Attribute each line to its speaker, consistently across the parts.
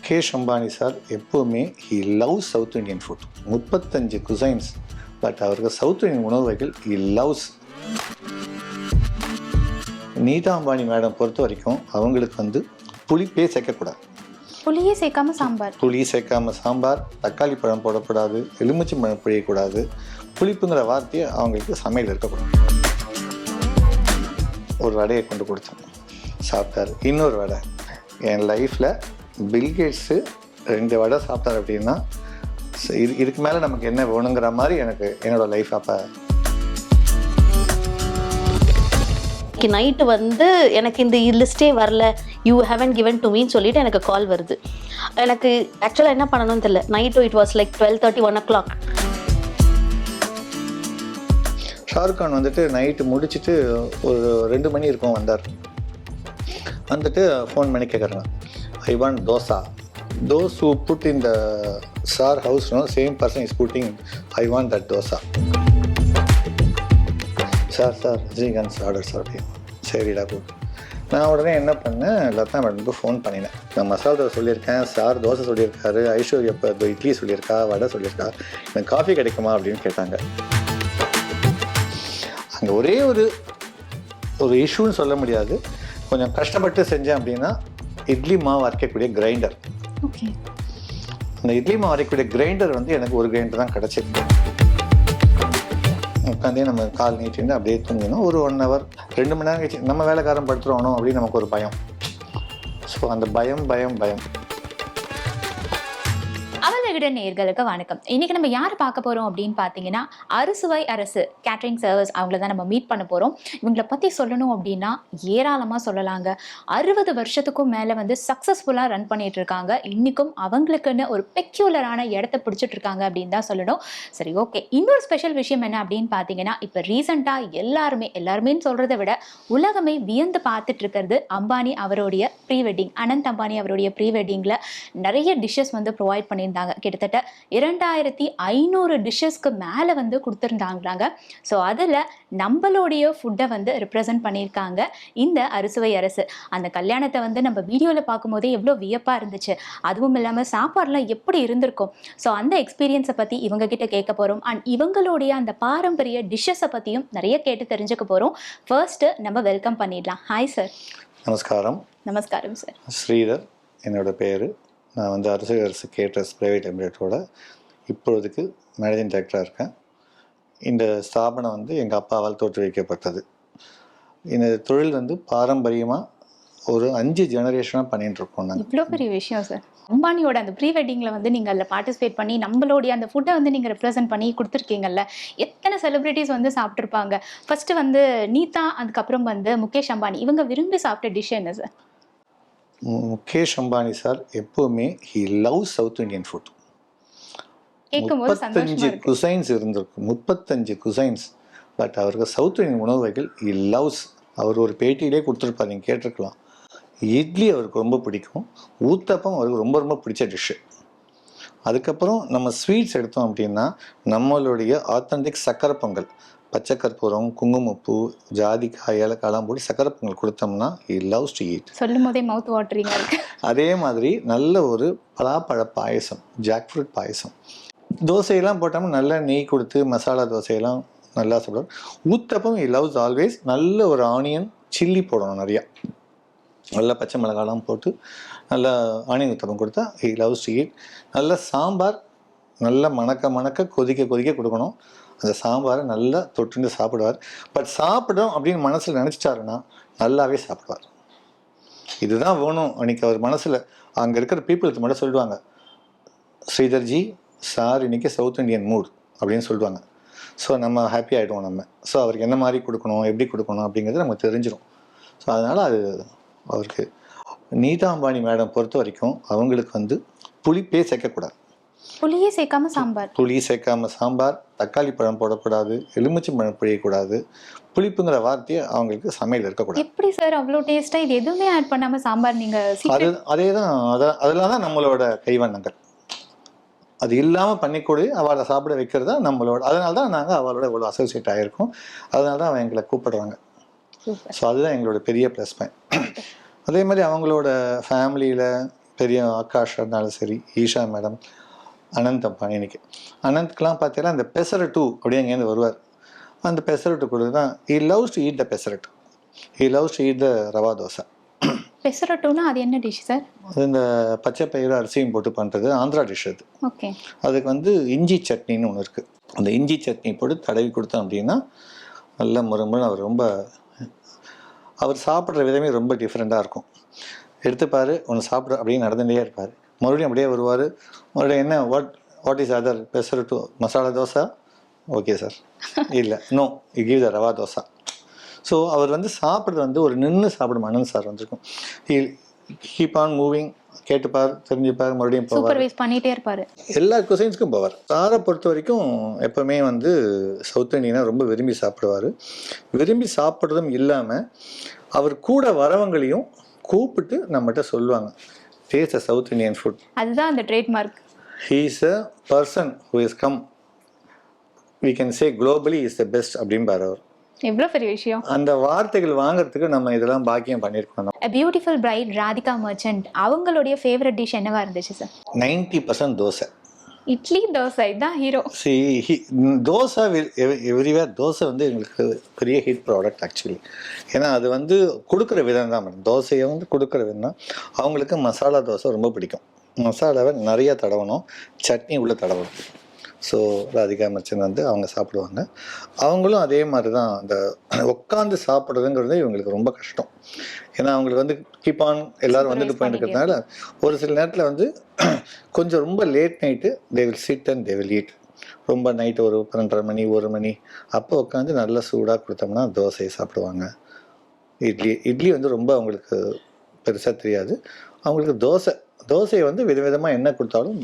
Speaker 1: Mukesh Ambani sir எப்போவுமே he love south Indian food முப்பத்தஞ்சு cuisines but அவருக்கு சவுத் இந்தியன் உணவு வகைகள் ஹி லவ்ஸ் நீதா அம்பானி மேடம் பொறுத்த வரைக்கும் அவங்களுக்கு வந்து புளிப்பே சேர்க்கக்கூடாது.
Speaker 2: புளியே சேர்க்காம சாம்பார்.
Speaker 1: புளி சேர்க்காம சாம்பார் தக்காளி பழம் போடக்கூடாது எலுமிச்சை பழம் பிழியக்கூடாது புளிப்புங்கிற வார்த்தையை அவங்களுக்கு சமையல் இருக்கக்கூடாது. ஒரு வடையை கொண்டு கொடுத்தேன். சாப்பிட்டாரு. இன்னொரு வடை. என் லைஃப்பில் பில்கேட்ஸு ரெண்டு வடை சாப்பிட்டாரு அப்படின்னா இது இதுக்கு மேலே நமக்கு என்ன வேணுங்கிற மாதிரி எனக்கு என்னோட லைஃப் அப்போ
Speaker 3: இன்னைக்கு நைட்டு வந்து எனக்கு இந்த லிஸ்ட்டே வரல. யூ ஹேவன் given டு மீன்னு சொல்லிட்டு எனக்கு கால் வருது. எனக்கு ஆக்சுவலாக என்ன பண்ணணும்னு தெரியல. Night it was like twelve thirty one o'clock
Speaker 1: Shahrukh Khan வந்துட்டு நைட்டு முடிச்சிட்டு ஒரு ரெண்டு மணி இருக்கும் வந்தார். வந்துட்டு ஃபோன் பண்ணி கேட்குறாங்க I want dosa those who put in the sir house no same person is putting I want that dosa sir sir Rajinikanth order sir அப்படின்னு சரிடா போட்டு நான் உடனே என்ன பண்ணேன்? லதா மேடம்க்கு ஃபோன் பண்ணினேன். நான் மசாலா தோசை சொல்லியிருக்கேன் சார் தோசை சொல்லியிருக்காரு ஐஸ்வர்யா இப்போ இட்லி சொல்லியிருக்கா வடை சொல்லியிருக்கா எனக்கு காஃபி கிடைக்குமா அப்படின்னு கேட்டாங்க. அங்கே ஒரே ஒரு ஒரு இஷ்யூன்னு சொல்ல முடியாது. கொஞ்சம் கஷ்டப்பட்டு செஞ்சேன் அப்படின்னா இட்லி மாவு அரைக்கக்கூடிய கிரைண்டர் அந்த இட்லி மாவு அரைக்கக்கூடிய கிரைண்டர் வந்து எனக்கு ஒரு கிரைண்டர் தான் கிடச்சிருக்கு. உட்காந்தே நம்ம கால் நீட்டிட்டு அப்படியே தூங்கினோம் ஒரு ஒன் ஹவர் ரெண்டு மணி நேரம் கழிச்சு நம்ம வேலைக்காரன் படுத்துருவானோ அப்படின்னு நமக்கு ஒரு பயம். ஸோ அந்த பயம் பயம் பயம்.
Speaker 2: அவலகிட நேர்களுக்கு வணக்கம். இன்னைக்கு நம்ம யார் பார்க்க போறோம் அப்படின்னு பார்த்தீங்கன்னா அறுசுவை அரசு கேட்டரிங் சர்வீஸ் அவங்கள தான் நம்ம மீட் பண்ண போறோம். இவங்கள பத்தி சொல்லணும் அப்படின்னா ஏராளமா சொல்லலாங்க. அறுபது வருஷத்துக்கும் மேல வந்து சக்சஸ்ஃபுல்லா ரன் பண்ணிட்டு இருக்காங்க. இன்னைக்கும் அவங்களுக்குன்னு ஒரு பெக்யூலரான இடத்த பிடிச்சிட்டு இருக்காங்க அப்படின்னு தான் சொல்லணும். சரி ஓகே இன்னொரு ஸ்பெஷல் விஷயம் என்ன அப்படின்னு பார்த்தீங்கன்னா இப்போ ரீசெண்டாக எல்லாருமே எல்லாருமேன்னு சொல்றதை விட உலகமே வியந்து பார்த்துட்டு இருக்கிறது அம்பானி அவருடைய ப்ரீ வெட்டிங் அனந்த் அம்பானி அவருடைய ப்ரீ வெட்டிங்கில் நிறைய டிஷ்ஷஸ் வந்து ப்ரொவைட் பண்ணியிருந்தாங்க. கிட்டத்தட்ட இரண்டாயிரத்தி ஐநூறு டிஷ்ஷஸ்க்கு மேலே வந்து கொடுத்துருந்தாங்கிறாங்க ஸோ அதில் நம்மளுடைய ஃபுட்டை வந்து ரெப்ரசன்ட் பண்ணியிருக்காங்க இந்த அறுசுவை அரசு. அந்த கல்யாணத்தை வந்து நம்ம வீடியோவில் பார்க்கும்போதே எவ்வளோ வியப்பாக இருந்துச்சு. அதுவும் இல்லாமல் சாப்பாடுலாம் எப்படி இருந்திருக்கும்? ஸோ அந்த எக்ஸ்பீரியன்ஸை பற்றி இவங்க கிட்ட கேட்க போகிறோம் அண்ட் இவங்களுடைய அந்த பாரம்பரிய டிஷ்ஷஸை பற்றியும் நிறைய கேட்டு தெரிஞ்சுக்க போகிறோம் ஃபர்ஸ்ட்டு நம்ம வெல்கம் பண்ணிடலாம். ஹாய் சார்
Speaker 1: நமஸ்காரம்.
Speaker 2: நமஸ்காரம் சார்
Speaker 1: ஸ்ரீதர் என்னோட பேர். நான் வந்து அரசு அரசு கேட்டர்ஸ் ப்ரைவேட் லிமிடெட்டோட இப்பொழுதுக்கு மேனேஜிங் டைரக்டராக இருக்கேன். இந்த ஸ்தாபனம் வந்து எங்கள் அப்பாவால் தோற்றுவிக்கப்பட்டது. இந்த தொழில் வந்து பாரம்பரியமாக ஒரு அஞ்சு ஜெனரேஷனாக பண்ணிட்டு இருக்கோம் நாங்கள்
Speaker 2: இவ்வளோ பெரிய விஷயம் சார் அம்பானியோட அந்த ப்ரீ வெட்டிங்கில் வந்து நீங்கள் அதில் பார்ட்டிசிபேட் பண்ணி நம்மளுடைய அந்த ஃபுட்டை வந்து நீங்கள் ரெப்ரசென்ட் பண்ணி கொடுத்துருக்கீங்கல்ல எத்தனை செலிப்ரிட்டிஸ் வந்து சாப்பிட்ருப்பாங்க ஃபர்ஸ்ட் வந்து நீதா அதுக்கப்புறம் வந்து முகேஷ் அம்பானி. இவங்க விரும்பி சாப்பிட்ட டிஷ் என்ன சார்
Speaker 1: முகேஷ் அம்பானி சார் எப்போவுமே he love south Indian food முப்பத்தஞ்சு குசைன்ஸ் இருந்திருக்கு. முப்பத்தஞ்சு குசைன்ஸ் பட் அவருக்கு சவுத் இந்தியன் உணவு வகைகள் ஹி லவ்ஸ் அவர் ஒரு பேட்டியிலே கொடுத்துருப்பார். நீங்கள் கேட்டிருக்கலாம். இட்லி அவருக்கு ரொம்ப பிடிக்கும். ஊத்தப்பம் அவருக்கு ரொம்ப ரொம்ப பிடிச்ச டிஷ்ஷு அதுக்கப்புறம் நம்ம ஸ்வீட்ஸ் எடுத்தோம் அப்படின்னா நம்மளுடைய ஆத்தென்டிக் சக்கரை பொங்கல். பச்சை கற்பூரம் குங்குமப்பூ ஜாதிக்காய் ஏலக்காயெல்லாம் போட்டு சக்கரை பொங்கல் கொடுத்தோம்னா ஹி லவ்ஸ் டு ஈட்
Speaker 2: சொல்லும் போதே மவுத் வாட்டரிங்காக இருக்கு.
Speaker 1: அதே மாதிரி நல்ல ஒரு பலாப்பழ பாயசம் ஜாக் ஃப்ரூட் பாயசம். தோசையெல்லாம் போட்டோம்னா நல்லா நெய் கொடுத்து மசாலா தோசையெல்லாம் நல்லா சாப்பிடுவார் ஊத்தப்பம் இ லவ்ஸ் ஆல்வேஸ் நல்ல ஒரு ஆனியன் சில்லி போடணும் நிறையா. நல்லா பச்சை மிளகாலாம் போட்டு நல்லா ஆனியன் ஊத்தப்பம் கொடுத்தா ஹி லவ்ஸ் டு ஈட் நல்ல சாம்பார் நல்லா மணக்க மணக்க கொதிக்க கொதிக்க கொடுக்கணும். அந்த சாம்பாரை நல்லா தொட்டுண்டு சாப்பிடுவார். பட் சாப்பிடும் அப்படின்னு மனசில் நினச்சிட்டாருன்னா நல்லாவே சாப்பிடுவார். இதுதான் வேணும் அன்றைக்கி அவர் மனசில். அங்கே இருக்கிற பீப்புளுக்கு மட்டும் சொல்லுவாங்க ஸ்ரீதர்ஜி சார் இன்னைக்கு சவுத் இந்தியன் மூட் அப்படின்னு சொல்லுவாங்க. ஸோ நம்ம ஹாப்பி ஆகிடுவோம் நம்ம. ஸோ அவருக்கு என்ன மாதிரி கொடுக்கணும் எப்படி கொடுக்கணும் அப்படிங்கிறது நமக்கு தெரிஞ்சிடும் ஸோ அதனால் அது அவருக்கு. நீதா அம்பானி மேடம் பொறுத்த வரைக்கும் அவங்களுக்கு வந்து புளிப்பே சேர்க்கக்கூடாது.
Speaker 2: புளியே சேர்க்காம சாம்பார்.
Speaker 1: புளி சேர்க்காம சாம்பார் தக்காளி பழம் போடக்கூடாது எலுமிச்சை பழம் பிழியக்கூடாது புளிப்புங்கிற வார்த்தையை அவங்களுக்கு சமையல் இருக்கக்கூடாது.
Speaker 2: எப்படி சார் அவ்வளோ டேஸ்ட்டாக இது எதுவுமே ஆட் பண்ணாம சாம்பார் நீங்கள்
Speaker 1: அது அதே தான் அத அதெல்லாம் தான் நம்மளோட கைவண்ணங்கள். அது இல்லாமல் பண்ணிக்கூடி அவளை சாப்பிட வைக்கிறது தான் நம்மளோட அதனால தான் நாங்கள் அவளோட இவ்வளோ அசோசியேட் ஆகிருக்கோம் அதனால தான் அவன் எங்களை கூப்பிடுறாங்க. ஸோ அதுதான் எங்களோட பெரிய ப்ளஸ் பாயிண்ட் அதே மாதிரி அவங்களோட ஃபேமிலியில் பெரிய ஆகாஷ் இருந்தாலும் சரி ஈஷா மேடம் அனந்த் அம்பானி இன்னைக்கு அனந்த்க்கெலாம் பார்த்தீங்கன்னா அந்த பெசரட்டு அப்படியே அங்கேருந்து வருவார். அந்த பெசரட்டு கூட தான் he loves to eat the pesarattu he loves to eat the rava dosa.
Speaker 2: பெசரட்டுனா அது என்ன டிஷ் சார்
Speaker 1: அது இந்த பச்சை பயிறு அரிசியும் போட்டு பண்ணுறது ஆந்திரா டிஷ் அது.
Speaker 2: ஓகே.
Speaker 1: அதுக்கு வந்து இஞ்சி சட்னின்னு ஒன்று இருக்குது அந்த இஞ்சி சட்னி போட்டு தடவி கொடுத்தோம் அப்படின்னா நல்ல முறுமுறு அவர் ரொம்ப அவர் சாப்பிட்ற விதமே ரொம்ப டிஃப்ரெண்ட்டாக இருக்கும். எடுத்துப்பார் ஒன்று சாப்பிட அப்படியே நடந்துகிட்டே இருப்பார். மறுபடியும் அப்படியே வருவார். மறுபடியும் என்ன what what is other pesarattu masala dosa okay sir இல்லை no you give the rava dosa so அவர் வந்து சாப்பிட்றது வந்து ஒரு நின்று சாப்பிடும் அனந்த் சார் வந்திருக்கும். ஹீ கீப் ஆன் மூவிங் கேட்டுப்பார் தெரிஞ்சுப்பார் மறுபடியும் போவார்.
Speaker 2: பண்ணிட்டே இருப்பாரு.
Speaker 1: எல்லா குசைன்ஸ்க்கும் போவார். சாரை பொறுத்த வரைக்கும் எப்பவுமே வந்து சவுத் இந்தியனா ரொம்ப விரும்பி சாப்பிடுவார். விரும்பி சாப்பிட்றதும் இல்லாமல் அவர் கூட வரவங்களையும் கூப்பிட்டு நம்மகிட்ட சொல்லுவாங்க. டேஸ்ட் சவுத் இந்தியன் ஃபுட்
Speaker 2: அதுதான் அந்த trademark
Speaker 1: he is a person who is come we can say globally is the best அப்படிம்பார் அவர்.
Speaker 2: எவ்வளோ பெரிய விஷயம்.
Speaker 1: அந்த வார்த்தைகள் வாங்குறதுக்கு நம்ம இதெல்லாம் பாக்கியம் பண்ணியிருக்கோம்
Speaker 2: பியூட்டிஃபுல் பிரைட் ராதிகா மர்ச்சன்ட் அவங்களுடைய ஃபேவரட் டிஷ் என்னவா இருந்துச்சு sir
Speaker 1: ninety percent dosa.
Speaker 2: Idli dosa தான் hero
Speaker 1: see dosa everywhere dosa வந்து எங்களுக்கு பெரிய ஹிட் ப்ராடக்ட் ஆக்சுவலி ஏன்னா அது வந்து கொடுக்குற விதம் தான் மேடம் தோசையை வந்து கொடுக்குற விதம் தான். அவங்களுக்கு மசாலா தோசை ரொம்ப பிடிக்கும். மசாலாவை நிறையா தடவணும். சட்னி உள்ளே தடவணும். ஸோ ராதிகா மச்சன் வந்து அவங்க சாப்பிடுவாங்க. அவங்களும் அதே மாதிரி தான் அந்த உட்காந்து சாப்பிட்றதுங்கிறது இவங்களுக்கு ரொம்ப கஷ்டம். ஏன்னா அவங்களுக்கு வந்து கீப் ஆன் எல்லாரும் வந்துட்டு இருக்கிறதுனால ஒரு சில நேரத்தில் வந்து கொஞ்சம் ரொம்ப late night they will sit and they will eat. ரொம்ப நைட்டு ஒரு பன்னெண்டரை மணி ஒரு மணி அப்போ உட்காந்து நல்லா சூடாக கொடுத்தோம்னா தோசையை சாப்பிடுவாங்க. இட்லி இட்லி வந்து ரொம்ப அவங்களுக்கு பெருசாக தெரியாது. அவங்களுக்கு தோசை தோசையை வந்து விதவிதமாக என்ன கொடுத்தாலும்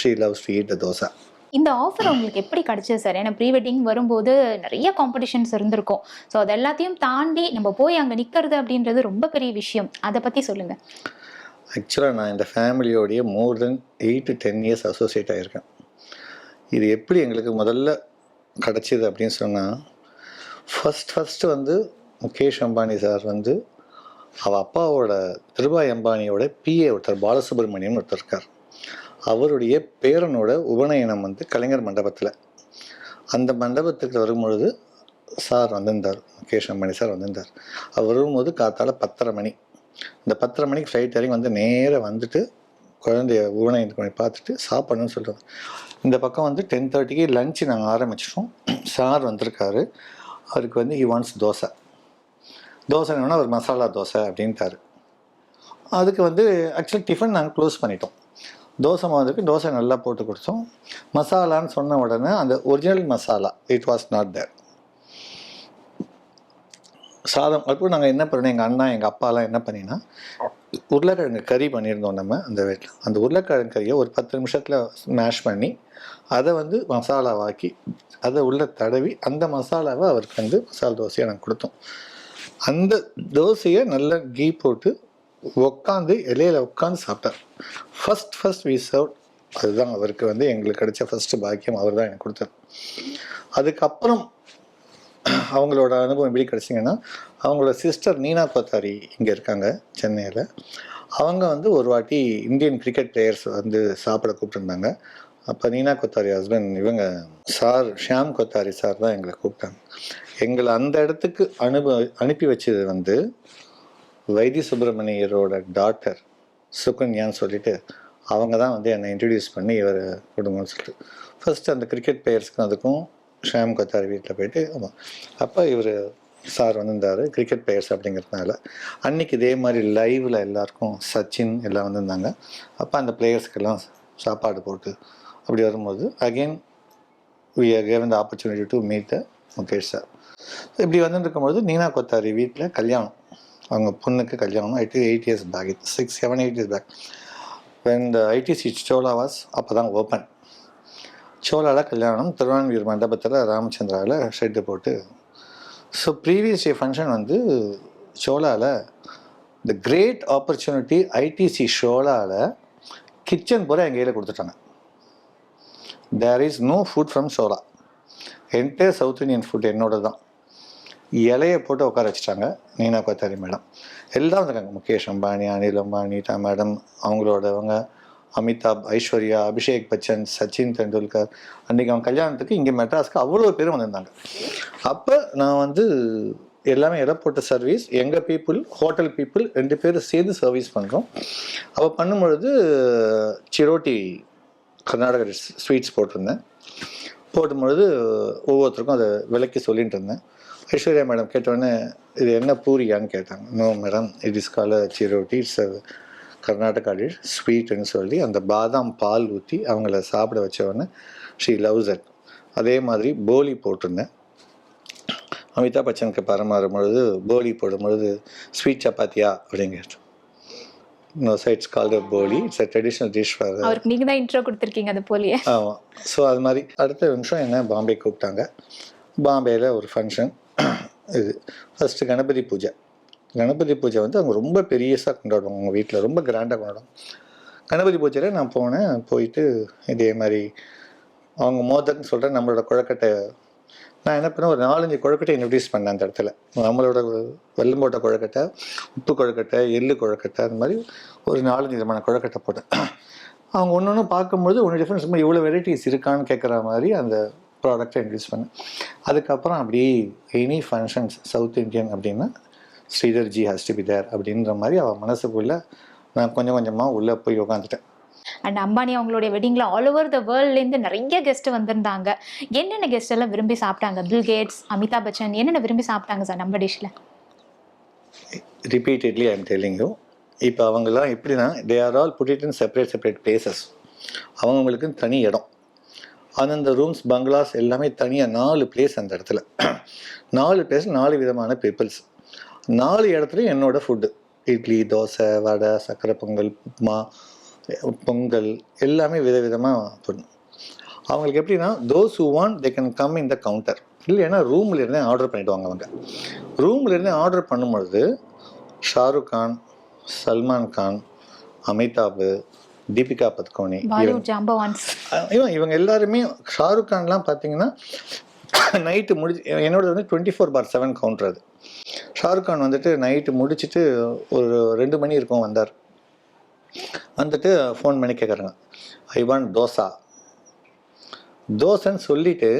Speaker 1: she loves to eat the dosa
Speaker 2: இந்த ஆஃபர் உங்களுக்கு எப்படி கிடைச்சது சார் ஏன்னா ப்ரீ வெட்டிங் வரும்போது நிறைய காம்படிஷன்ஸ் இருந்திருக்கும். ஸோ அது எல்லாத்தையும் தாண்டி நம்ம போய் அங்கே நிற்கிறது அப்படின்றது ரொம்ப பெரிய விஷயம். அதை பற்றி சொல்லுங்க.
Speaker 1: ஆக்சுவலாக நான் இந்த ஃபேமிலியோடைய more than eight to ten years associate ஆகியிருக்கேன் இது எப்படி எங்களுக்கு முதல்ல கிடச்சிது அப்படின்னு சொன்னால் ஃபஸ்ட் ஃபஸ்ட்டு வந்து முகேஷ் அம்பானி சார் வந்து அவள் அப்பாவோட திருபாய் அம்பானியோட பிஏ ஒருத்தர் பாலசுப்ரமணியம் ஒருத்தர் இருக்கார். அவருடைய பேரனோட உபநயனம் வந்து கலைஞர் மண்டபத்தில். அந்த மண்டபத்துக்கு வரும்பொழுது சார் வந்திருந்தார் முகேஷ் அம்பானி சார் வந்திருந்தார். அவர் வரும்போது காத்தால பத்தரை மணி. இந்த பத்தரை மணிக்கு ஃப்ளைட் இறங்கி வந்து நேராக வந்துட்டு குழந்தைய உபநயனத்தை பண்ணி பார்த்துட்டு சாப்பிடணும்னு சொல்லுவார் இந்த பக்கம் வந்து டென் தேர்ட்டிக்கு லஞ்சு நாங்கள் ஆரம்பிச்சிட்டோம். சார் வந்திருக்காரு. அவருக்கு வந்து ஹி வாண்ட்ஸ் தோசை. தோசை வேணும்னா ஒரு மசாலா தோசை அப்படின்ட்டாரு. அதுக்கு வந்து ஆக்சுவலி டிஃபன் நாங்கள் க்ளோஸ் பண்ணிட்டோம். தோசை மாவுக்கு தோசை நல்லா போட்டு கொடுத்தோம் மசாலான்னு சொன்ன உடனே அந்த original masala it was not there சாதம் அப்போ நாங்கள் என்ன பண்ணோம் எங்கள் அண்ணா எங்கள் அப்பாலாம் என்ன பண்ணினா உருளைக்கிழங்கு கறி பண்ணியிருந்தோம் நம்ம அந்த வீட்டில் அந்த உருளைக்கிழங்கு கறியை ஒரு பத்து நிமிஷத்தில் மேஷ் பண்ணி அதை வந்து மசாலாவாக்கி அதை உள்ளே தடவி அந்த மசாலாவை அவருக்கு வந்து மசாலா தோசையை நாங்கள் கொடுத்தோம். அந்த தோசையை நல்லா கீ போட்டு உட்காந்து இலையில் உட்காந்து சாப்பிட்டார். ஃபர்ஸ்ட் ஃபர்ஸ்ட் வி சர்வ் அதுதான் அவருக்கு வந்து எங்களுக்கு கிடைச்ச ஃபஸ்ட்டு பாக்கியம். அவர் தான் எனக்கு கொடுத்தார். அதுக்கப்புறம் அவங்களோட அனுபவம் எப்படி கிடைச்சிங்கன்னா அவங்களோட சிஸ்டர் நீனா கோத்தாரி இங்கே இருக்காங்க சென்னையில். அவங்க வந்து ஒரு வாட்டி இந்தியன் கிரிக்கெட் பிளேயர்ஸ் வந்து சாப்பிட கூப்பிட்டுருந்தாங்க. அப்போ நீனா கொத்தாரி ஹஸ்பண்ட் இவங்க சார் ஷியாம் கொத்தாரி சார் தான் எங்களை கூப்பிட்டாங்க. எங்களை அந்த இடத்துக்கு அனுப அனுப்பி வச்சது வந்து வைத்தி சுப்பிரமணியரோட டாக்டர் சுகன்யான்னு சொல்லிட்டு அவங்க தான் வந்து என்னை இன்ட்ரடியூஸ் பண்ணி இவர் கொடுங்கன்னு சொல்லிட்டு. ஃபஸ்ட்டு அந்த கிரிக்கெட் பிளேயர்ஸ்க்கும் அதுக்கும் ஷாம் கொத்தாரி வீட்டில் போயிட்டு ஆமாம் அப்போ இவர் சார் வந்திருந்தார் கிரிக்கெட் பிளேயர்ஸ் அப்படிங்கிறதுனால. அன்னைக்கு இதே மாதிரி லைவில் எல்லாருக்கும் சச்சின் எல்லாம் வந்திருந்தாங்க. அப்போ அந்த பிளேயர்ஸ்க்கெல்லாம் சாப்பாடு போட்டு அப்படி வரும்போது again we are given opportunity to meet the Mukesh sir இப்படி வந்துட்டு போது நீனா கொத்தாரி வீட்டில் கல்யாணம். அவங்க பொண்ணுக்கு கல்யாணம் eighty eight years back six seven eight years back when the ITC Chola was அப்போ தான் ஓப்பன் சோலாவில் கல்யாணம் திருவான்மியூர் மண்டபத்தில் ராமச்சந்திராவில் ஷெட்டு போட்டு ஸோ ப்ரீவியஸ் டே ஃபங்க்ஷன் வந்து சோலாவில் த கிரேட் ஆப்பர்ச்சுனிட்டி ஐடிசி ஷோலாவில் கிச்சன் பூரா எங்கள் கையில் கொடுத்துட்டாங்க. There is no food from Chola entire south Indian food என்னோட தான் இலையை போட்டு உட்கார வச்சுட்டாங்க. நீனா கோத்தாரி மேடம். எல்லாம் வந்திருக்காங்க. முகேஷ் அம்பானி அனில் அம்பானி டா மேடம் அவங்களோடவங்க அமிதாப் ஐஸ்வர்யா அபிஷேக் பச்சன் சச்சின் தெண்டுல்கர் அன்றைக்கி அவன் கல்யாணத்துக்கு இங்கே மெட்ராஸ்க்கு அவ்வளோ பேர் வந்திருந்தாங்க. அப்போ நான் வந்து எல்லாமே ஏர்போர்ட் சர்வீஸ் எங்கள் பீப்புள் ஹோட்டல் பீப்புள் ரெண்டு பேரும் சேர்ந்து சர்வீஸ் பண்ணுறோம் அப்போ பண்ணும்பொழுது சிரோட்டி கர்நாடக ஸ்வீட்ஸ் போட்டிருந்தேன். போடும்பொழுது ஒவ்வொருத்தருக்கும் அதை விலைக்கு சொல்லிகிட்டு இருந்தேன். ஐஸ்வர்யா மேடம் கேட்டோடனே இது என்ன பூரியான்னு கேட்டாங்க. No madam it is called chiroti it's Karnataka dish ஸ்வீட்டுன்னு சொல்லி அந்த பாதாம் பால் ஊற்றி அவங்கள சாப்பிட வச்ச உடனே ஷீ லவ்ஸ் it. அதே மாதிரி போலி போட்டிருந்தேன். அமிதாப் பச்சனுக்கு பரமாறும் பொழுது போலி போடும் பொழுது ஸ்வீட் சப்பாத்தியா? அப்படிங்கிறது no it's called poli. It's a traditional dish for
Speaker 2: அவருக்கு நீங்க தான் இன்ட்ரோ கொடுத்துருக்கீங்க அது போலியே.
Speaker 1: ஆமாம் ஸோ அது மாதிரி அடுத்த நிமிஷம் என்ன பாம்பே கூப்பிட்டாங்க. பாம்பேயில் ஒரு ஃபங்க்ஷன் இது ஃபஸ்ட்டு கணபதி பூஜை. கணபதி பூஜை வந்து அவங்க ரொம்ப பெரியஸாக கொண்டாடுவாங்க அவங்க வீட்டில் ரொம்ப கிராண்டாக கொண்டாடுவாங்க. கணபதி பூஜையில் நான் போனேன் போயிட்டு இதே மாதிரி அவங்க மோதக்னு சொல்கிறேன் நம்மளோட குழக்கட்டை நான் என்ன பண்ணேன் ஒரு நாலஞ்சு குழக்கட்டை இன்ட்ரடியூஸ் பண்ணேன் அந்த இடத்துல. நம்மளோட வெள்ளம் போட்ட குழக்கட்டை உப்பு குழக்கட்டை எள்ளு குழக்கட்டை அந்த மாதிரி ஒரு நாலஞ்சு விதமான குழக்கட்டை போட்டேன். அவங்க ஒன்று ஒன்று பார்க்கும்போது ஒன்று டிஃப்ரென்ஸ் இவ்வளோ வெரைட்டிஸ் இருக்கான்னு கேட்குற மாதிரி அந்த ப்ராடக்ட்டை இன்ட்ரடியூஸ் பண்ணேன். அதுக்கப்புறம் அப்படியே எனி ஃபங்க்ஷன்ஸ் சவுத் இந்தியன் அப்படின்னா Sridhar ji has to be there அப்படின்ற மாதிரி அவள் மனசுக்குள்ளே நான் கொஞ்சம் கொஞ்சமாக உள்ளே போய் உட்காந்துட்டேன்
Speaker 2: அண்ட் அம்பானி அவங்களுடைய வெட்டிங்ல ஆல் ஓவர் த வேர்ல்ட்லேருந்து நிறைய கெஸ்ட் வந்திருந்தாங்க. என்னென்ன கெஸ்ட் எல்லாம் விரும்பி சாப்பிட்டாங்க? பில் கேட்ஸ் அமிதாப் பச்சன் என்னென்ன விரும்பி சாப்பிட்டாங்க சார் நம்ம டிஷ்ல
Speaker 1: ரிப்பீட்டட்லி ஐம் டெல்லிங் யூ இப்போ அவங்கெல்லாம் எப்படின்னா they are all put it in separate separate places அவங்களுக்கு தனி இடம். அந்தந்த ரூம்ஸ் பங்களாஸ் எல்லாமே தனியாக நாலு பிளேஸ் அந்த இடத்துல. நாலு பிளேஸ் நாலு விதமான பீப்புள்ஸ் நாலு இடத்துலையும் என்னோடய ஃபுட்டு இட்லி தோசை வடை சக்கரை பொங்கல் உப்புமா பொங்கல் எல்லாமே விதவிதமாக பண்ணும் அவங்களுக்கு எப்படின்னா those who want they can come in the counter இல்லைன்னா ரூமில் இருந்தே ஆர்டர் பண்ணிவிடுவாங்க அவங்க. ரூமில் இருந்தே ஆர்டர் பண்ணும்பொழுது ஷாருக் கான் சல்மான் கான் அமிதாப் தீபிகா பத்கோனி இவங்க. எல்லாருமே ஷாருக் கான்லாம் பார்த்தீங்கன்னா நைட்டு முடிச்சு என்னோட வந்து twenty four by seven counter அது. ஷாருக் கான் வந்துட்டு நைட்டு முடிச்சுட்டு ஒரு ரெண்டு மணி இருக்கும் வந்தார். வந்துட்டு ஃபோன் பண்ணி கேட்குறாங்க ஐ வாண்ட் தோசா. தோசைன்னு சொல்லிட்டு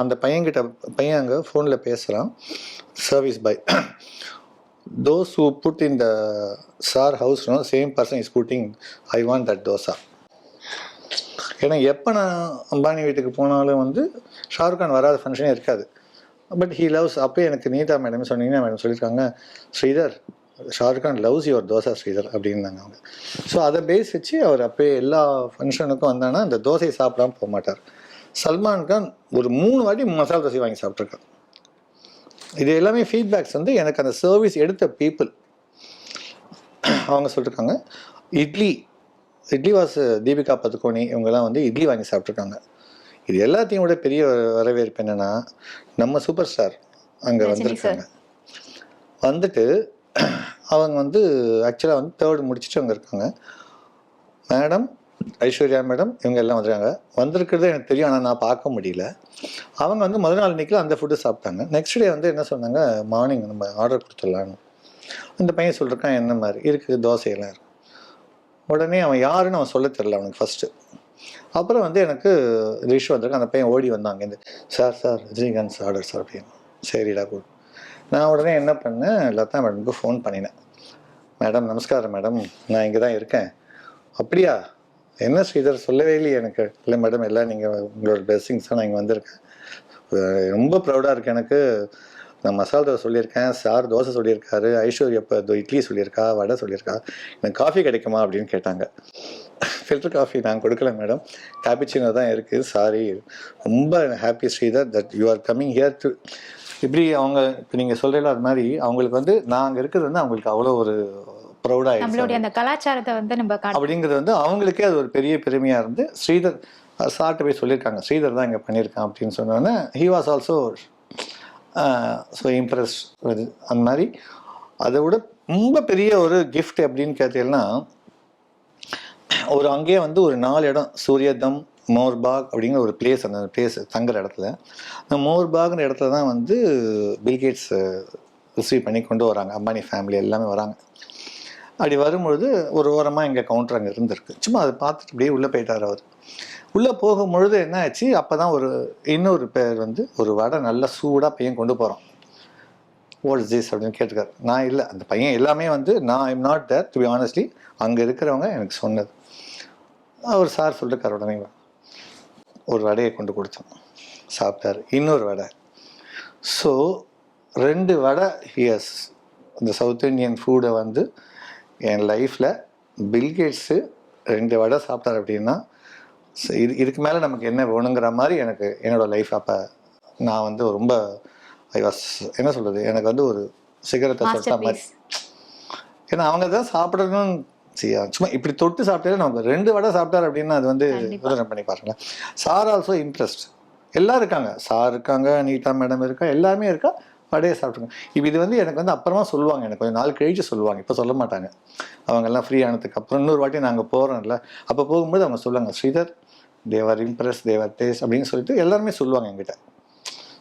Speaker 1: அந்த பையன்கிட்ட பையன் அங்கே ஃபோனில் பேசுகிறான் service boy those who put in the sir house no same person is putting I want that dosa ஏன்னா எப்போ நான் அம்பானி வீட்டுக்கு போனாலும் வந்து ஷாருக் கான் வராத ஃபங்க்ஷனே இருக்காது. பட் ஹீ லவ்ஸ் அப்போ எனக்கு நீதா மேடம் சொன்னீங்கன்னா மேடம் சொல்லியிருக்காங்க ஸ்ரீதர் ஷாருக் கான் லவ்ஸ் யுவர் தோசா ஸ்ரீதர் அப்படின்னாங்க அவங்க. ஸோ அதை பேஸ் வச்சு அவர் அப்போயே எல்லா ஃபங்க்ஷனுக்கும் வந்தாங்கன்னா அந்த தோசையை சாப்பிடாம போக மாட்டார். சல்மான் கான் ஒரு மூணு வாட்டி மசாலா தோசை வாங்கி சாப்பிட்ருக்கார் இது எல்லாமே ஃபீட்பேக்ஸ் வந்து எனக்கு அந்த சர்வீஸ் எடுத்த பீப்புள் அவங்க சொல்லியிருக்காங்க இட்லி இட்லி வாஸ் தீபிகா பதுகோனி இவங்கெல்லாம் வந்து இட்லி வாங்கி சாப்பிட்ருக்காங்க இது எல்லாத்தையும் விட பெரிய வரவேற்பு என்னன்னா நம்ம சூப்பர் ஸ்டார் அங்கே வந்திருக்காங்க. வந்துட்டு அவங்க வந்து ஆக்சுவலாக வந்து தேர்ட் முடிச்சுட்டு அங்கே இருக்காங்க. மேடம் ஐஸ்வர்யா மேடம் இவங்க எல்லாம் வந்துருக்காங்க. வந்திருக்கிறது எனக்கு தெரியும் ஆனால் நான் பார்க்க முடியல. அவங்க வந்து முதல் நாள் இன்னைக்கு அந்த ஃபுட்டு சாப்பிட்டாங்க. நெக்ஸ்ட் டே வந்து என்ன சொன்னாங்க? மார்னிங் நம்ம ஆர்டர் கொடுத்துடலான்னு. அந்த பையன் சொல்லியிருக்கான் என்ன மாதிரி? இருக்குது தோசையெல்லாம் இருக்கு. உடனே அவன் யாருன்னு அவன் சொல்ல தெரில அவனுக்கு ஃபஸ்ட்டு அப்புறம் வந்து எனக்கு ரிஷ் வந்திருக்கான் அந்த பையன் ஓடி வந்தாங்க. இந்த sir sir Rajinikanth order sir அப்படின்னு. சரிடா கூடு. நான் உடனே என்ன பண்ணேன்? லதா மேடமுக்கு ஃபோன் பண்ணினேன். மேடம் நமஸ்காரம் மேடம். நான் இங்கே தான் இருக்கேன். அப்படியா? என்ன ஸ்ரீதர்? சொல்லவே இல்லையே எனக்கு. இல்லை மேடம் எல்லாம் நீங்கள் உங்களோட blessings தான் நான் இங்கே வந்திருக்கேன். ரொம்ப ப்ரௌடாக இருக்கு எனக்கு. நான் மசாலா தோசை சொல்லியிருக்கேன் சார் தோசை சொல்லியிருக்காரு ஐஸ்வர்யா இப்போ இட்லி சொல்லியிருக்கா வடை சொல்லியிருக்கா எனக்கு காஃபி கிடைக்குமா அப்படின்னு கேட்டாங்க. ஃபில்டர் காஃபி நான் கொடுக்கல மேடம் கேபிச்சினோ தான் இருக்குது சாரி ரொம்ப happy Sridhar that you are coming here to இப்படி அவங்க இப்போ நீங்கள் சொல்கிறீங்களா அது மாதிரி அவங்களுக்கு வந்து நான் அங்கே இருக்கிறது வந்து அவங்களுக்கு அவ்வளோ ஒரு ப்ரௌடாக
Speaker 2: நம்மளுடைய அந்த கலாச்சாரத்தை வந்து நம்ம
Speaker 1: அப்படிங்கிறது வந்து அவங்களுக்கே அது ஒரு பெரிய பெருமையாக இருந்து ஸ்ரீதர் சார்ட்ட போய் சொல்லியிருக்காங்க. ஸ்ரீதர் தான் இங்கே பண்ணியிருக்கான் அப்படின்னு சொன்னோன்னே he was also so impress அந்த மாதிரி. அதை விட ரொம்ப பெரிய ஒரு கிஃப்ட் அப்படின்னு கேட்டீங்கன்னா ஒரு அங்கேயே வந்து ஒரு நாலு இடம் சூரியதம் மோர்பாக் அப்படிங்கிற ஒரு பிளேஸ் அந்த பிளேஸ் தங்குற இடத்துல. அந்த மோர்பாக்ங்கிற இடத்துல தான் வந்து பில்கேட்ஸ் ரிசீவ் பண்ணி கொண்டு வராங்க. அம்பானி ஃபேமிலி எல்லாமே வராங்க. அப்படி வரும்பொழுது ஒரு ஓரமாக எங்கள் கவுண்டர் அங்கே இருந்திருக்கு. சும்மா அதை பார்த்துட்டு அப்படியே உள்ளே போயிட்டார் அவர். உள்ளே போகும்பொழுது என்ன ஆச்சு அப்போ தான் ஒரு இன்னொரு பேர் வந்து ஒரு வடை நல்ல சூடாக பையன் கொண்டு போகிறோம் வாட் இஸ் திஸ் அப்படின்னு கேட்டிருக்காரு. நான் இல்லை அந்த பையன் எல்லாமே வந்து நான் I'm not there to be honestly அங்கே இருக்கிறவங்க எனக்கு சொன்னது. அவர் சார் சொல்லிருக்கார் உடனே. ஒரு வடையை கொண்டு கொடுத்தோம் சாப்பிட்டாரு. இன்னொரு வடை. ஸோ ரெண்டு வடை ஹியர்ஸ் இந்த சவுத் இந்தியன் ஃபுட்டை வந்து என் லைஃப்பில் பில்கேட்ஸு ரெண்டு வடை சாப்பிட்டார் அப்படின்னா ச- இது இதுக்கு மேலே நமக்கு என்ன வேணுங்கிற மாதிரி எனக்கு என்னோட லைஃப் அப்போ நான் வந்து ரொம்ப ஐ வாஸ் என்ன சொல்கிறது எனக்கு வந்து ஒரு சிகரத்தை தொட்ட மாதிரி. ஏன்னா அவங்க தான் சாப்பிடணும்னு சும்மா இப்படி தொட்டு சாப்பிட்டாலே நமக்கு ரெண்டு வடை சாப்பிட்டாரு அப்படின்னா அது வந்து. யோசனை பண்ணி பாருங்களேன். சார் ஆல்சோ இம்ப்ரெஸ்ட் எல்லாம் இருக்காங்க. சார் இருக்காங்க நீட்டா மேடம் இருக்கா எல்லாமே இருக்கா வடையை சாப்பிட்டுங்க. இப்போ இது வந்து எனக்கு வந்து அப்புறமா சொல்லுவாங்க எனக்கு கொஞ்சம் நாள் கழிச்சு சொல்லுவாங்க இப்போ சொல்ல மாட்டாங்க. அவங்க எல்லாம் ஃப்ரீ ஆனதுக்கு அப்புறம் இன்னொரு வாட்டி நாங்கள் போகிறோம்ல அப்போ போகும்போது அவங்க சொல்லுவாங்க Sridhar they were impress they were taste அப்படின்னு சொல்லிட்டு எல்லாருமே சொல்லுவாங்க என்கிட்ட.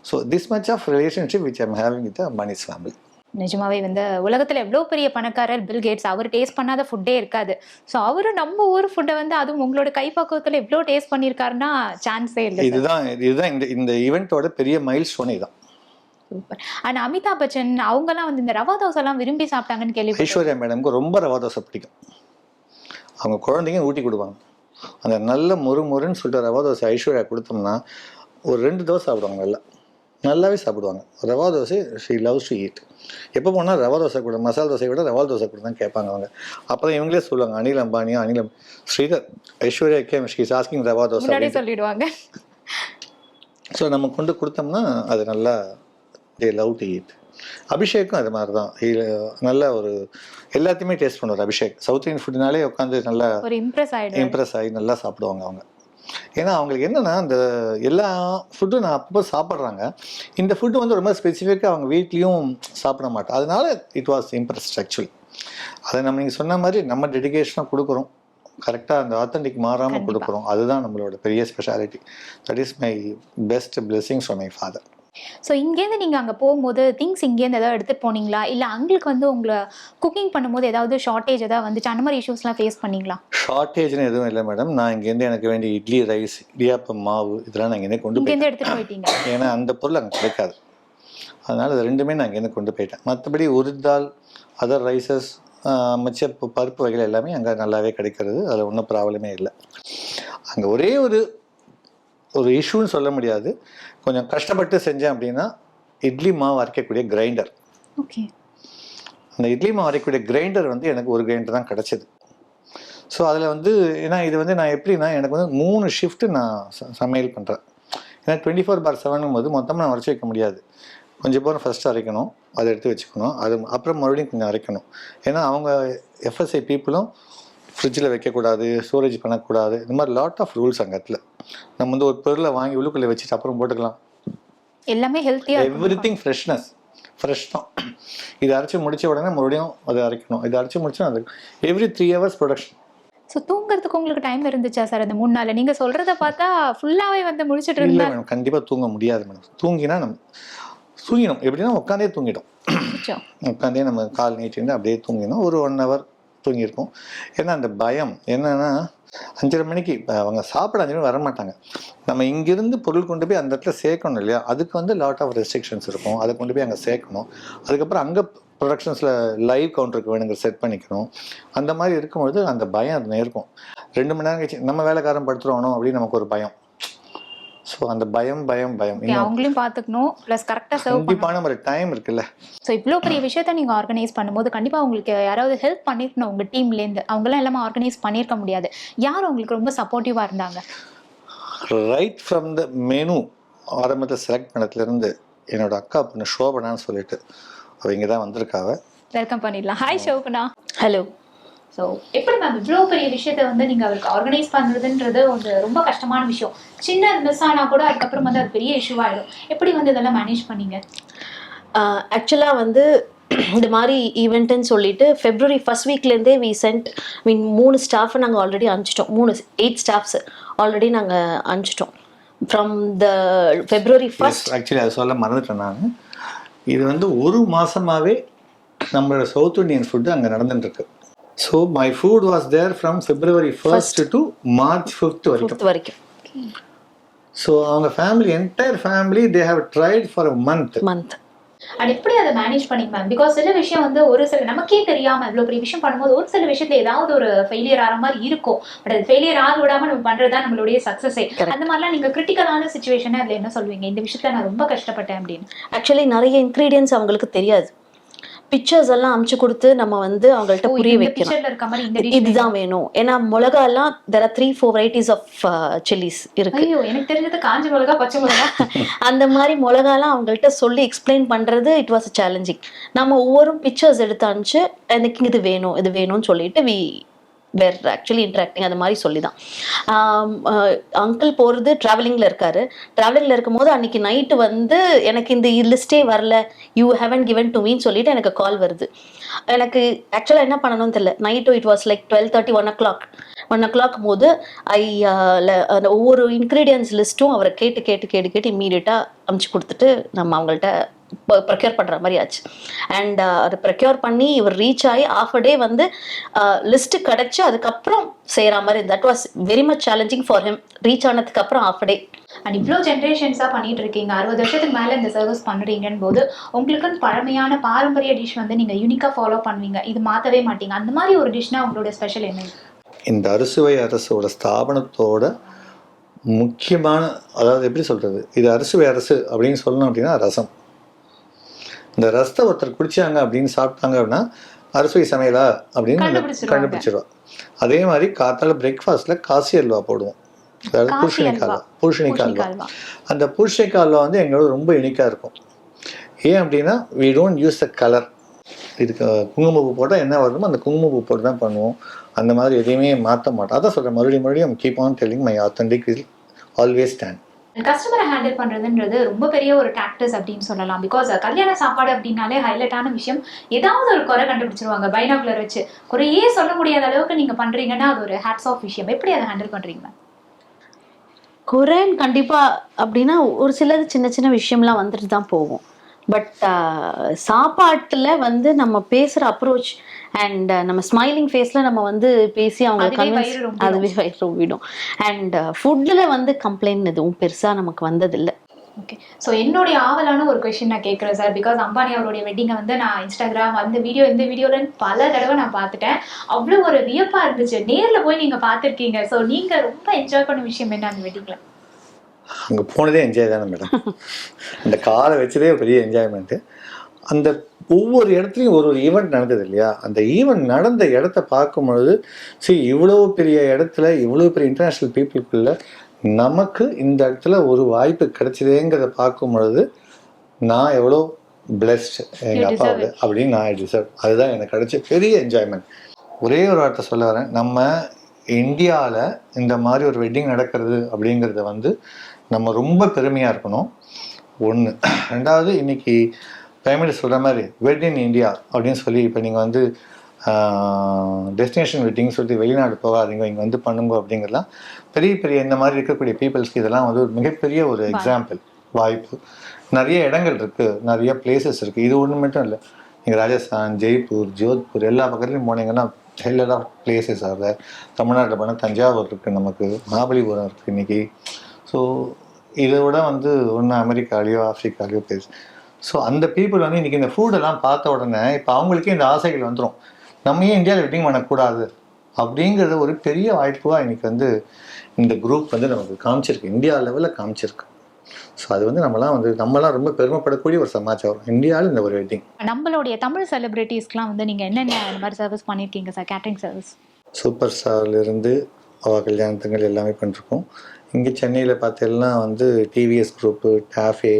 Speaker 1: So this much of relationship which I'm having with Mani's family
Speaker 2: நிஜமாவே வந்து உலகத்துல எவ்வளோ பெரிய பணக்காரர் பில் கேட்ஸ் அவர் டேஸ்ட் பண்ணாத ஃபுட்டே இருக்காது. ஸோ அவரு நம்ம ஊர் ஃபுட்டை வந்து அதுவும் உங்களோட கைப்பக்குவத்துல எவ்வளோ டேஸ்ட் பண்ணியிருக்காருன்னா சான்ஸே இல்லை
Speaker 1: இதுதான் இதுதான் இந்த இந்த ஈவெண்ட்டோட பெரிய மைல் ஸ்டோன் இதுதான்
Speaker 2: சூப்பர் அண்ட் அமிதாப் பச்சன் அவங்கெல்லாம் வந்து இந்த ரவா தோசை எல்லாம் விரும்பி சாப்பிட்டாங்கன்னு கேள்வி
Speaker 1: ஐஸ்வர்யா மேடம்க்கு ரொம்ப ரவா தோசை பிடிக்கும். அவங்க குழந்தைங்க ஊட்டி கொடுப்பாங்க. அந்த நல்ல மொறு மொறுன்னு சொல்லிட்டு ரவா தோசை ஐஸ்வர்யா கொடுத்தோம்னா ஒரு ரெண்டு தோசை சாப்பிடுவாங்க நல்லா. நல்லாவே சாப்பிடுவாங்க. Rava dosa she loves to eat எப்போ போனால் ரவா தோசை கூட மசாலா தோசை விட ரவா தோசை கூட தான் கேட்பாங்க அவங்க. அப்புறம் இவங்களே சொல்லுவாங்க அனில் அம்பானியா அனில் ஸ்ரீதர் ஐஸ்வர்யா கே ஷீஸ் ஆஸ்கிங் ரவா தோசை
Speaker 2: சொல்லிடுவாங்க.
Speaker 1: ஸோ நம்ம கொண்டு கொடுத்தோம்னா அது நல்லா தே லவ் டு ஈட் அபிஷேக்கும் அது மாதிரி தான். நல்ல ஒரு எல்லாத்தையுமே டேஸ்ட் பண்ணுவார் அபிஷேக். சவுத் இந்தியன் ஃபுட்னாலே உட்காந்து நல்லா
Speaker 2: ஒரு இம்ப்ரெஸ் ஆயிடும்
Speaker 1: இம்ப்ரெஸ் ஆகி நல்லா சாப்பிடுவாங்க அவங்க. ஏன்னா அவங்களுக்கு என்னன்னா இந்த எல்லா ஃபுட்டும் நான் அப்பப்போ சாப்பிட்றாங்க. இந்த ஃபுட்டு வந்து ரொம்ப ஸ்பெசிஃபிக்காக அவங்க வீட்லேயும் சாப்பிட மாட்டோம் அதனால இட் வாஸ் இம்ப்ரெஸ்ட் ஆக்சுவலி அதை நம்ம நீங்கள் சொன்ன மாதிரி நம்ம டெடிகேஷனாக கொடுக்குறோம். கரெக்டாக அந்த ஆத்தென்டிக் மாறாமல். கொடுக்குறோம். அதுதான் நம்மளோட பெரிய speciality that is my best blessings from my father
Speaker 2: so இங்கேருந்து நீங்க அங்க போகும்போது திங்ஸ் இங்கேருந்து ஏதாவது எடுத்துட்டு போனீங்களா? இல்ல அங்களுக்கு வந்து உங்களை குக்கிங் பண்ணும்போது ஏதாவது ஷார்ட்டேஜ் ஏதாவது வந்துச்சு? அந்த மாதிரி இஷ்யூஸ்லாம் ஃபேஸ் பண்ணீங்களா?
Speaker 1: ஷார்ட்டேஜ்னு எதுவும் இல்லை மேடம் நான் இங்கேருந்து எனக்கு வேண்டிய இட்லி ரைஸ் இடியாப்பம் மாவு இதெல்லாம் நான் இங்கேருந்து கொண்டு
Speaker 2: இங்கேருந்து எடுத்துட்டு போயிட்டீங்க.
Speaker 1: ஏன்னா அந்த பொருள் அங்கே கிடைக்காது. அதனால் அது ரெண்டுமே நான் இங்கேருந்து கொண்டு போயிட்டேன். மற்றபடி உருதால் அதர் ரைசஸ் மிச்ச பருப்பு வகைகள் எல்லாமே அங்கே நல்லாவே கிடைக்கிறது. அதில் ஒன்றும் ப்ராப்ளமே இல்லை. அங்கே ஒரே ஒரு ஒரு இஷ்யூன்னு சொல்ல முடியாது. கொஞ்சம் கஷ்டப்பட்டு செஞ்சேன் அப்படின்னா இட்லி மாவு அரைக்கக்கூடிய கிரைண்டர்
Speaker 2: ஓகே
Speaker 1: அந்த இட்லி மாவு அரைக்கக்கூடிய கிரைண்டர் வந்து எனக்கு ஒரு கிரைண்டர் தான் கிடச்சிது. ஸோ அதில் வந்து ஏன்னா இது வந்து நான் எப்படின்னா எனக்கு வந்து மூணு ஷிஃப்ட்டு நான் சமையல் பண்ணுறேன் ஏன்னா டுவெண்ட்டி ஃபோர் பார் செவனும் போது மொத்தமாக நான் உரைச்சி வைக்க முடியாது. கொஞ்சம் போகிற ஃபஸ்ட்டு அரைக்கணும் அதை எடுத்து வச்சுக்கணும் அது அப்புறம் மறுபடியும் கொஞ்சம் அரைக்கணும். ஏன்னா அவங்க எஃப்எஸ்ஐ பீப்புளும் ஃப்ரிட்ஜில் வைக்கக்கூடாது ஸ்டோரேஜ் பண்ணக்கூடாது இந்த மாதிரி லாட் ஆஃப் ரூல்ஸ் அங்கே இடத்துல நம்ம வந்து ஒரு பொருளை வாங்கி உள்ளுக்குள்ளே வச்சுட்டு அப்புறம் போட்டுக்கலாம்.
Speaker 2: எல்லாமே ஹெல்த்தியா
Speaker 1: எவ்ரி திங் ஃப்ரெஷ்னஸ் ஃப்ரெஷ் தான். இது அரைச்சி முடிச்ச உடனே மறுபடியும் அதை அரைக்கணும். இது அரைச்சி முடிச்சா அது every three hours production
Speaker 2: so தூங்குறதுக்கு உங்களுக்கு டைம் இருந்துச்சா சார் அந்த மூணு நாள். நீங்க சொல்றத பார்த்தா ஃபுல்லாவே வந்து முடிச்சிட்டு
Speaker 1: இல்லை மேடம் கண்டிப்பாக தூங்க முடியாது மேடம் தூங்கினா நம்ம தூங்கிடும் எப்படின்னா உட்காந்தே தூங்கிடும். உட்காந்தே நம்ம கால் நீட்டிருந்து அப்படியே தூங்கினோம் ஒரு ஒன் ஹவர் தூங்கியிருக்கோம். ஏன்னா அந்த பயம் என்னன்னா அஞ்சரை மணிக்கு அவங்க சாப்பிட அஞ்சு மணி வர மாட்டாங்க நம்ம இங்கிருந்து பொருள் கொண்டு போய் அந்த இடத்துல சேர்க்கணும் இல்லையா? அதுக்கு வந்து லாட் ஆஃப் ரெஸ்ட்ரிக்ஷன்ஸ் இருக்கும். அதை கொண்டு போய் அங்கே சேர்க்கணும். அதுக்கப்புறம் அங்கே ப்ரொடக்ஷன்ஸில் லைவ் கவுண்டருக்கு வேணுங்கிற செட் பண்ணிக்கணும். அந்த மாதிரி இருக்கும்பொழுது அந்த பயம் அது இருக்கும். ரெண்டு மணி நேரம் கழிச்சு நம்ம வேலைக்காரன் படுத்துருவானோ அப்படின்னு நமக்கு ஒரு பயம். ஸோ அந்த பயம் பயம் பயம்.
Speaker 2: அவங்களையும் பார்த்துக்கணும். ப்ளஸ் கரெக்டாக சர்வ்
Speaker 1: கண்டிப்பான ஒரு டைம் இருக்குல்ல.
Speaker 2: ஸோ இவ்வளோ பெரிய விஷயத்த நீங்கள் ஆர்கனைஸ் பண்ணும்போது கண்டிப்பாக உங்களுக்கு யாராவது ஹெல்ப் பண்ணிருக்கணும் உங்கள் டீம்லேருந்து அவங்களாம் எல்லாமே ஆர்கனைஸ் பண்ணியிருக்க முடியாது. யார் உங்களுக்கு ரொம்ப சப்போர்ட்டிவாக இருந்தாங்க?
Speaker 1: ரைட் ஃப்ரம் த மெனு ஆரம்பத்தில் செலக்ட் பண்ணதுலேருந்து என்னோட அக்கா பொண்ணு சோபனான்னு சொல்லிட்டு அவ இங்கே தான் வந்திருக்காவ
Speaker 2: வெல்கம் பண்ணிடலாம். ஹாய் ஷோகுனா
Speaker 3: ஹலோ
Speaker 2: ஸோ எப்படி மேம் இவ்வளோ பெரிய விஷயத்த வந்து நீங்கள் அவருக்கு ஆர்கனைஸ் பண்ணுறதுன்றது ஒரு ரொம்ப கஷ்டமான விஷயம். சின்ன மிஸ் ஆனால் கூட அதுக்கப்புறம் வந்து அது பெரிய இஷ்யூ ஆகிடும் எப்படி வந்து இதெல்லாம் மேனேஜ் பண்ணீங்க?
Speaker 3: ஆக்சுவலாக வந்து இந்த மாதிரி ஈவெண்ட்டுன்னு சொல்லிட்டு ஃபெப்ரவரி ஃபர்ஸ்ட் வீக்லேருந்தே வி சென்ட் மீன் மூணு ஸ்டாஃபை நாங்கள் ஆல்ரெடி அனுப்பிச்சிட்டோம். மூணு எயிட் ஸ்டாஃப்ஸ் ஆல்ரெடி நாங்கள் அனுப்பிச்சிட்டோம். From the February first
Speaker 1: actually அதை சொல்ல மறந்துட்டேன் நான். இது வந்து ஒரு மாசமாவே நம்மளோட சவுத் இந்தியன் ஃபுட்டு அங்கே நடந்துட்டு இருக்கு so my food was there from February first to March fifth வரைக்கும்.
Speaker 3: வரைக்கும்.
Speaker 1: ஸோ அவங்க family entire family they have tried for a month
Speaker 3: month
Speaker 2: அது எப்படி அதை மேனேஜ் பண்ணிங்க மேம் பிகாஸ் சில விஷயம் வந்து ஒரு சில நமக்கே தெரியாம இவ்வளவு பெரிய விஷயம் பண்ணும்போது ஒரு சில விஷயத்துல ஏதாவது ஒரு ஃபெயிலியர் ஆகிற மாதிரி இருக்கும். பட் அது ஃபெயிலியர் ஆக விடாம நம்ம பண்றதுதான் நம்மளுடைய சக்சஸே. அந்த மாதிரிலாம் நீங்க கிரிட்டிக்கலான சுச்சுவேஷன் அதுல என்ன சொல்வீங்க இந்த விஷயத்துல நான் ரொம்ப கஷ்டப்பட்டேன் அப்படின்னு.
Speaker 3: ஆக்சுவலி நிறைய இன்க்ரீடியன்ஸ் அவங்களுக்கு தெரியாது. பிக்சர்ஸ் எல்லாம் அமுச்சு கொடுத்து நம்ம வந்து அவங்கள்ட்ட புரிய வைக்கணும். இதுதான் வேணும். ஏன்னா மிளகா எல்லாம் there are three four varieties of chillies இருக்கு.
Speaker 2: எனக்கு தெரிஞ்சது காஞ்ச மிளகா பச்சை மிளகா.
Speaker 3: அந்த மாதிரி மிளகாலாம் அவங்கள்ட்ட சொல்லி எக்ஸ்பிளைன் பண்றது இட் வாஸ் சேலஞ்சிங் நம்ம ஒவ்வொரு பிக்சர்ஸ் எடுத்து அனுப்பிச்சு எனக்கு இது வேணும் இது வேணும்னு சொல்லிட்டு வி வேர் ஆக்சுவலி இன்ட்ராக்டிங் அந்த மாதிரி சொல்லி தான் அங்கிள் போகிறது ட்ராவலிங்கில் இருக்காரு. ட்ராவலிங்கில் இருக்கும்போது அன்றைக்கி நைட்டு வந்து எனக்கு இந்த லிஸ்ட்டே வரல. You haven't given to mean சொல்லிட்டு எனக்கு கால் வருது. எனக்கு ஆக்சுவலாக என்ன பண்ணணும்னு தெரியல. Night it was like twelve thirty one o'clock one o'clock போது ஐ அந்த ஒவ்வொரு இன்க்ரீடியன்ஸ் லிஸ்ட்டும் அவரை கேட்டு கேட்டு கேட்டு கேட்டு இம்மீடியட்டாக அமுச்சு கொடுத்துட்டு நம்ம அவங்கள்ட்ட ப்ரொக்யூர் பண்ணுற மாதிரி ஆச்சு. அண்ட் அதை ப்ரொக்யூர் பண்ணி இவர் ரீச் ஆகி ஆஃப் அ டே வந்து லிஸ்ட்டு கிடச்சி அதுக்கப்புறம் செய்கிற மாதிரி that was very much challenging for him reach ஆனதுக்கு அப்புறம் ஆஃப் டே
Speaker 2: அண்ட் இவ்வளோ ஜென்ரேஷன்ஸா பண்ணிட்டு இருக்கீங்க. அறுபது வருஷத்துக்கு மேல இந்த சர்வீஸ் பண்றீங்கன்னு போது உங்களுக்குன்னு பழமையான பாரம்பரிய டிஷ் வந்து நீங்க யூனிக்கா ஃபாலோ பண்ணுவீங்க. இது மாத்தவே மாட்டீங்க. அந்த மாதிரி ஒரு டிஷ்னா உங்களோட ஸ்பெஷல் என்ன?
Speaker 1: இந்த அறுசுவை அரசோட ஸ்தாபனத்தோட முக்கியமான அதாவது எப்படி சொல்றது? இது அறுசுவை அரசு அப்படின்னு சொல்லணும் அப்படின்னா ரசம். இந்த ரசத்தை ஒருத்தர் குடிச்சாங்க அப்படின்னு சாப்பிட்டாங்க அப்படின்னா அறுசுவை சமையலா அப்படின்னு. கண்டுபிடிச்சிருவா அதே மாதிரி காத்தால பிரேக்ஃபாஸ்ட்ல காசி அல்வா போடுவோம். அதாவது பூஷணிக்காய்
Speaker 2: அல்வா.
Speaker 1: பூஷணிக்காய் அல்வா. அந்த பூஷணிக்காய் அல்வா வந்து எங்களோட ரொம்ப யூனிக்காக இருக்கும். ஏன் அப்படின்னா we don't use the colour இதுக்கு குங்குமப்பூ போட்டால் என்ன வருமோ அந்த குங்குமப்பூ போட்டு தான் பண்ணுவோம். அந்த மாதிரி எதையுமே மாற்ற மாட்டோம். அதான் சொல்கிறேன் மறுபடியும் மறுபடியும் keep on telling my authentic will always stand
Speaker 2: கஸ்டமரை ஹேண்டில் பண்றதுன்றது ரொம்ப பெரிய ஒரு டாக்டர்ஸ் அப்படின்னு சொல்லலாம். பிகாஸ் கல்யாண சாப்பாடு அப்படின்னாலே ஹைலைட்டான விஷயம். ஏதாவது ஒரு குறை கண்டுபிடிச்சிருவாங்க. பைனாகுலர் வச்சு. குறையே சொல்ல முடியாத அளவுக்கு நீங்க பண்றீங்கன்னா அது ஒரு ஹேட்ஸ் ஆஃப் விஷயம். எப்படி அதை ஹேண்டில் பண்றீங்க
Speaker 3: குறைன்னு கண்டிப்பாக அப்படின்னா ஒரு சிலது சின்ன சின்ன விஷயம்லாம் வந்துட்டு தான் போகும். பட் சாப்பாட்டில் வந்து நம்ம பேசுகிற அப்ரோச் அண்ட் நம்ம ஸ்மைலிங் ஃபேஸில் நம்ம வந்து பேசி அவங்க
Speaker 2: ரொம்பிடும்.
Speaker 3: அதுவே வயிறு ரொம்பிடும். அண்ட் ஃபுட்டில் வந்து கம்ப்ளைண்ட் எதுவும் பெருசாக நமக்கு வந்ததில்லை.
Speaker 2: ஓகே ஸோ என்னுடைய ஆவலான ஒரு கொஸ்டின் நான் கேட்குறேன் சார் பிகாஸ் அம்பானி அவருடைய வெட்டிங்கை வந்து நான் இன்ஸ்டாகிராம் அந்த வீடியோ இந்த வீடியோல பல தடவை நான் பார்த்துட்டேன். அவ்வளோ ஒரு வியப்பா இருந்துச்சு. நேர்ல போய் நீங்க பார்த்துருக்கீங்க. ஸோ நீங்க ரொம்ப என்ஜாய் பண்ண விஷயம் என்ன அந்த வெட்டிங்ல
Speaker 1: அங்கே போனதே என்ஜாய் தானே மேடம் அந்த காரை வச்சதே பெரிய என்ஜாய்மெண்ட்டு அந்த ஒவ்வொரு இடத்துலையும் ஒரு ஒரு ஈவெண்ட் நடந்தது இல்லையா? அந்த ஈவெண்ட் நடந்த இடத்த பார்க்கும் பொழுது சரி இவ்வளோ பெரிய இடத்துல இவ்வளோ பெரிய இன்டர்நேஷ்னல் பீப்புளுக்குள்ள நமக்கு இந்த இடத்துல ஒரு வாய்ப்பு கிடைச்சதேங்கிறத பார்க்கும் பொழுது நான் எவ்வளோ பிளெஸ்ட் எங்கள் அப்பாவோட அப்படின்னு நான் டிசர்வ் அதுதான் எனக்கு கிடைச்ச பெரிய என்ஜாய்மெண்ட் ஒரே ஒரு வார்த்தை சொல்ல வரேன். நம்ம இந்தியாவில் இந்த மாதிரி ஒரு வெட்டிங் நடக்கிறது அப்படிங்கிறத வந்து நம்ம ரொம்ப பெருமையாக இருக்கணும். ஒன்று ரெண்டாவது இன்னைக்கு ஃபேமிலி சொல்கிற மாதிரி வெட் இன் இந்தியா அப்படின்னு சொல்லி இப்போ நீங்கள் வந்து டெஸ்டினேஷன் வெட்டிங் சொல்லிட்டு வெளிநாடு போகாதீங்க இங்கே வந்து பண்ணுங்க அப்படிங்கிறலாம் பெரிய பெரிய இந்த மாதிரி இருக்கக்கூடிய பீப்புள்ஸ்க்கு இதெல்லாம் வந்து ஒரு மிகப்பெரிய ஒரு எக்ஸாம்பிள் வாய்ப்பு. நிறைய இடங்கள் இருக்குது நிறைய பிளேசஸ் இருக்குது இது ஒன்று மட்டும் இல்லை. நீங்கள் ராஜஸ்தான் ஜெய்ப்பூர் ஜோத்பூர் எல்லா பக்கத்துலையும் போனீங்கன்னா ஹெல்லர் ஆஃப் பிளேசஸ் ஆகுது தமிழ்நாட்டில் போனால் தஞ்சாவூர் இருக்குது நமக்கு மகாபலிபுரம் இருக்குது இன்னைக்கு. ஸோ இதை விட வந்து ஒன்று அமெரிக்காலேயோ ஆஃப்ரிக்காலேயோ பிளேஸ் ஸோ அந்த பீப்புள் வந்து இன்றைக்கி இந்த ஃபுட்டெல்லாம் பார்த்த உடனே இப்போ அவங்களுக்கே இந்த ஆசைகள் வந்துடும் நம்ம ஏன் இந்தியாவில் வெட்டிங் பண்ணக்கூடாது? அப்படிங்கிறது ஒரு பெரிய வாய்ப்பாக இன்னைக்கு வந்து இந்த குரூப் வந்து நமக்கு காமிச்சிருக்கு. இந்தியா லெவலில் காமிச்சிருக்கு. ஸோ அது வந்து நம்மலாம் வந்து நம்மலாம் ரொம்ப பெருமைப்படக்கூடிய ஒரு சமாச்சாரம். இந்தியாவில் இந்த ஒரு வெட்டிங்
Speaker 2: நம்மளுடைய தமிழ் செலிபிரிட்டிஸ்க்குலாம் வந்து நீங்க என்னென்ன இந்த மாதிரி சர்வீஸ் பண்ணியிருக்கீங்க சார் கேட்டரிங் சர்வீஸ்
Speaker 1: சூப்பர் ஸ்டார்லேருந்து அவ கல்யாணத்துங்கள் எல்லாமே பண்ணிருக்கோம். இங்கே சென்னையில் பார்த்தீங்கன்னா வந்து டிவிஎஸ் குரூப்பு டாஃபே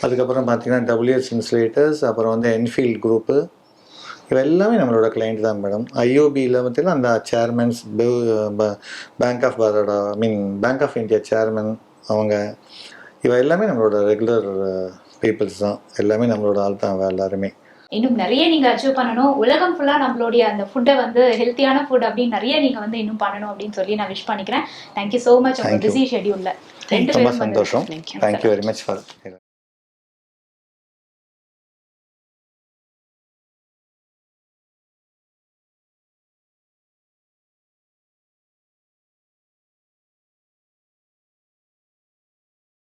Speaker 1: அதுக்கப்புறம் பார்த்தீங்கன்னா டபிள்யூஎஸ் இன்சுலேட்டர்ஸ் அப்புறம் வந்து என்ஃபீல்ட் குரூப்பு இவ எல்லாமே நம்மளோட கிளைண்ட் தான் மேடம் ஐஓபியில் பார்த்தீங்கன்னா அந்த chairmans bank of Baroda I mean bank of India chairman அவங்க. இவ எல்லாமே நம்மளோட ரெகுலர் பீப்புள்ஸ் uh, தான். எல்லாமே நம்மளோட ஆள் தான் எல்லாருமே.
Speaker 2: இன்னும் நிறைய நீங்க அச்சீவ் பண்ணணும். உலகம் ஃபுல்லா நம்மளுடைய அந்த ஃபுட்டை வந்து ஹெல்த்தியான ஃபுட் அப்படின்னு நிறைய நீங்க வந்து இன்னும் பண்ணணும் அப்படின்னு சொல்லி நான் விஷ் பண்ணிக்கிறேன். தேங்க்யூ so மச் உங்க. பிஸி ஷெடியூல்ல ரெண்டு
Speaker 1: ரொம்ப
Speaker 2: பேரும்
Speaker 1: சந்தோஷம். Thank you very much for